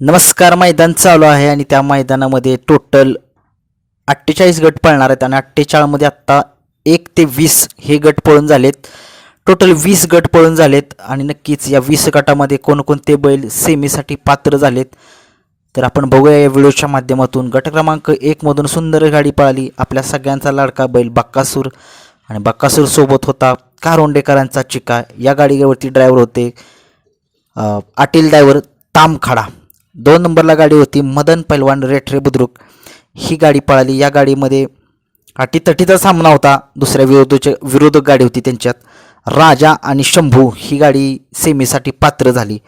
नमस्कार मैदान चालू आहे आणि त्या मैदानामध्ये टोटल अठ्ठेचाळीस गट पळणार आहेत आणि अठ्ठेचाळीसमध्ये आत्ता एक ते वीस हे गट पळून झालेत. टोटल वीस गट पळून झालेत आणि नक्कीच या वीस गटामध्ये कोणकोणते बैल सेमीसाठी पात्र झालेत तर आपण बघूया या व्हिडिओच्या माध्यमातून. गट क्रमांक एकमधून सुंदर गाडी पळाली. आपल्या सगळ्यांचा लाडका बैल बक्कासूर आणि बक्कासूर सोबत होता कारोंडेकरांचा चिका. या गाडीवरती ड्रायव्हर होते आटील ड्रायव्हर तामखाडा. दोन नंबरला गाडी होती मदन पैलवान रेठरे बुद्रुक. ही गाडी पळाली. या गाडीमध्ये अटीतटीचा सामना होता. दुसऱ्या विरोधच्या विरोधक गाडी होती त्यांच्यात. राजा आणि शंभू ही गाडी सेमीसाठी पात्र झाली.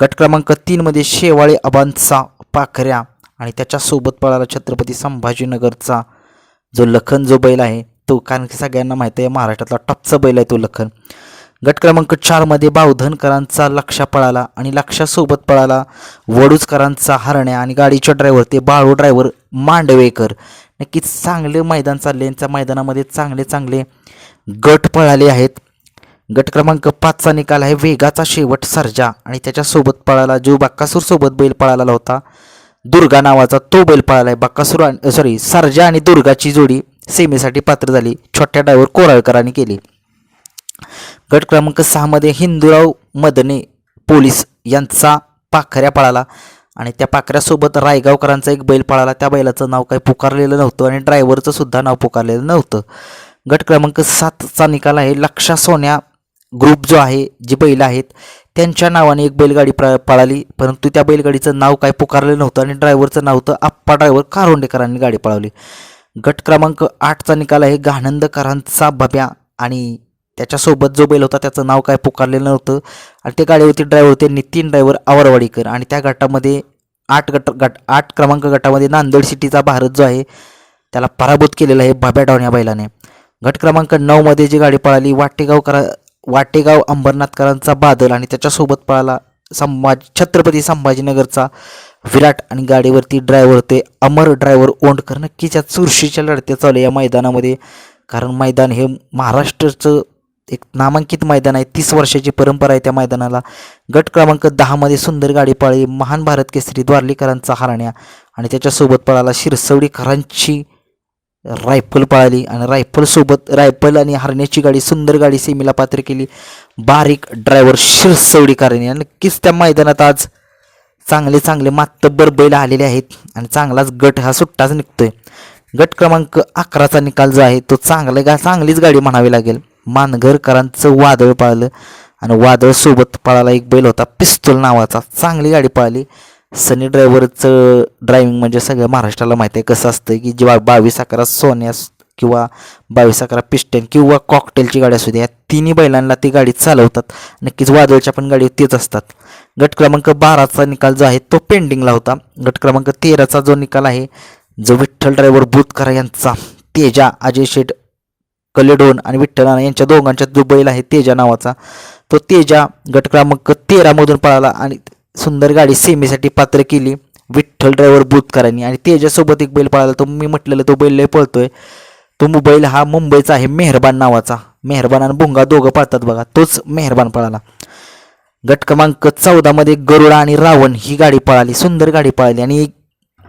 गट क्रमांक तीनमध्ये शेवाळे अबांचा पाखऱ्या आणि त्याच्यासोबत पळाला छत्रपती संभाजीनगरचा जो लखन जो बैल आहे तो. कारण की सगळ्यांना माहिती आहे महाराष्ट्रातला टॉपचा बैल आहे तो लखन. गट क्रमांक चारमध्ये बावधनकरांचा लक्षा पळाला आणि लक्षासोबत पळाला. वडूजकरांचा हरण्या आणि गाडीच्या ड्रायव्हर ते बाळू ड्रायव्हर मांडवेकर. नक्कीच चांगले मैदान चालले. यांच्या मैदानामध्ये चांगले चांगले गट पळाले आहेत. गट क्रमांक पाचचा निकाल आहे. वेगाचा शेवट सर्जा आणि त्याच्यासोबत पळाला जो बाक्कासूरसोबत बैल पळाला होता. दुर्गा नावाचा तो बैल पळाला आहे. बाक्कासूर आणि सॉरी सर्जा आणि दुर्गाची जोडी सेमीसाठी पात्र झाली. छोट्या ड्रायव्हर कोराळकरांनी केली. गट क्रमांक सहामध्ये हिंदूराव मदने पोलीस यांचा पाखऱ्या पळाला आणि त्या पाखऱ्यासोबत रायगावकरांचा एक बैल पळाला. त्या बैलाचं नाव काही पुकारलेलं नव्हतं आणि ड्रायव्हरचं सुद्धा नाव पुकारलेलं नव्हतं. गट क्रमांक सातचा निकाल आहे. लक्षा सोन्या ग्रुप जो आहे जी बैल आहेत त्यांच्या नावाने एक बैलगाडी प्र पळाली. परंतु त्या बैलगाडीचं नाव काय पुकारलेलं नव्हतं आणि ड्रायव्हरचं नाव होतं आप्पा ड्रायव्हर कारोंडेकरांनी गाडी पळवली. गट क्रमांक आठचा निकाल आहे. घानंदकरांचा भब्या आणि त्याच्यासोबत जो बैल होता त्याचं नाव काय पुकारलेलं नव्हतं. आणि त्या गाडीवरती ड्रायव्हर होते नितीन ड्रायव्हर आवरवाडीकर. आणि त्या गटामध्ये आठ गट गट आठ क्रमांक गटामध्ये नांदेड सिटीचा भारत जो आहे त्याला पराभूत केलेला आहे बाब्या डाऊन या बैलाने. गट क्रमांक नऊमध्ये जी गाडी पळाली वाटेगावकरा वाटेगाव अंबरनाथकरांचा बादल आणि त्याच्यासोबत पळाला संभाज छत्रपती संभाजीनगरचा विराट आणि गाडीवरती ड्रायव्हर होते अमर ड्रायव्हर ओंडकर. नक्कीच या चुरशीच्या लढत्या चालू आहे या मैदानामध्ये. कारण मैदान हे महाराष्ट्राचं एक नामांकित मैदान आहे. तीस वर्षाची परंपरा आहे त्या मैदानाला. गट क्रमांक दहामध्ये सुंदर गाडी पळाली महान भारत केसरी द्वारलीकरांचा हरण्या आणि त्याच्यासोबत पळाला शिरसवडीकरांची रायफल पळाली आणि रायफलसोबत रायफल आणि हरण्याची गाडी सुंदर गाडी सेमीला पात्र केली. बारीक ड्रायव्हर शिरसवडीकरांनी आणि नक्कीच त्या मैदानात आज चांगले चांगले मातब्बर बैल आलेले आहेत आणि चांगलाच गट हा सुट्टाच निघतोय. गट क्रमांक अकराचा निकाल जो आहे तो चांगला गा चांगलीच गाडी म्हणावी लागेल. मानघरकरांचं वादळ पाळलं. आणि वादळ सोबत पळाला एक बैल होता पिस्तूल नावाचा. चांगली गाडी पळाली. सनी ड्रायव्हरचं ड्रायव्हिंग म्हणजे सगळ्या महाराष्ट्राला माहिती आहे. कसं असतं की जेव्हा बावीस अकरा सोन्या किंवा बावीस अकरा पिस्टन किंवा कॉकटेलची गाडी असू दे या तिन्ही बैलांना ती गाडी चालवतात. नक्कीच वादळच्या पण गाडी तेच असतात. गट क्रमांक बाराचा निकाल जो आहे तो पेंडिंगला होता. गट क्रमांक तेराचा जो निकाल आहे जो विठ्ठल ड्रायव्हर बुतकरा यांचा तेजा अजय शेठ कलेडोन आणि विठ्ठलाना यांच्या दोघांच्या जो बैल आहे तेजा नावाचा तो तेजा गट क्रमांक तेरामधून पळाला आणि सुंदर गाडी सेमीसाठी पात्र केली विठ्ठल ड्रायव्हर बुतकरांनी. आणि तेजासोबत एक बैल पळाला तो मी म्हटलेलं तो बैल लय पळतोय. तो बैल हा मुंबईचा आहे मेहरबान नावाचा. मेहरबान आणि भुंगा दोघं पळतात बघा तोच मेहरबान पळाला. गट क्रमांक चौदामध्ये गरुडा आणि रावण ही गाडी पळाली सुंदर गाडी पळाली आणि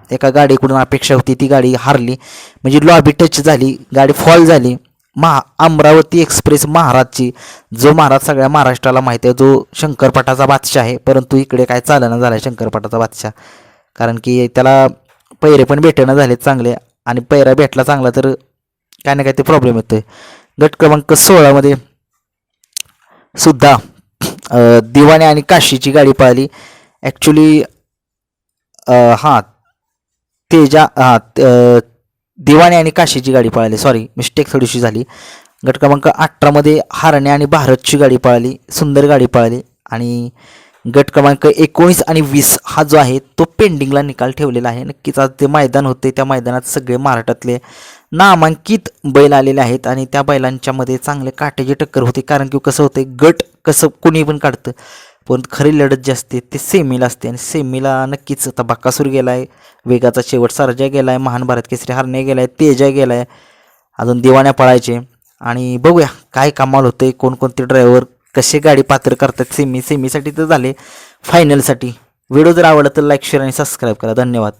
एका गाडीकडून अपेक्षा होती ती गाडी हारली. म्हणजे लॉबी टच झाली गाडी फॉल झाली. महा अमरावती एक्सप्रेस महाराजची जो महाराज सगळ्या महाराष्ट्राला माहिती आहे जो शंकरपटाचा बादशाह आहे परंतु इकडे काय चालना झाला आहे शंकरपटाचा बादशाह? कारण की त्याला पैरे पण भेटणं झाले चांगले आणि पैरा भेटला चांगला तर काय ना काय ते प्रॉब्लेम येतो आहे गट क्रमांक सोळामध्ये सुद्धा दिवाणी दिवाणे आणि काशीची गाडी पळाली ॲक्च्युली हां तेजा हां त- दिवाणे आणि काशीची गाडी पळाली. सॉरी मिस्टेक थोडीशी झाली. गट क्रमांक अठरामध्ये हारणे आणि भारतची गाडी पळाली. सुंदर गाडी पळाली. आणि गट क्रमांक एकोणीस आणि वीस हा जो आहे तो पेंडिंगला निकाल ठेवलेला आहे. नक्कीच आज ते मैदान होते. त्या मैदानात सगळे महाराष्ट्रातले नामांकित बैल आलेले आहेत. आणि त्या बैलांच्यामध्ये चांगले काट्याची टक्कर होते. कारण की कसं होतं गट कसं कुणी पण काढतं. पण खरी लढत जी असते ते सेमीला असते. आणि सेमीला नक्कीच आता बाकासूर गेला आहे वेगाचा शेवट सारजा गेला आहे महान भारत केसरी हरणे गेला आहे तेजा गेला आहे अजून दिवाण्या पळायचे. आणि बघूया काय कमाल होते कोणकोणते ड्रायव्हर कसे गाडी पात्र करतात सेमी सेमीसाठी तर झाले फायनलसाठी व्हिडिओ जर आवडला तर लाईक शेअर आणि सबस्क्राईब करा. धन्यवाद.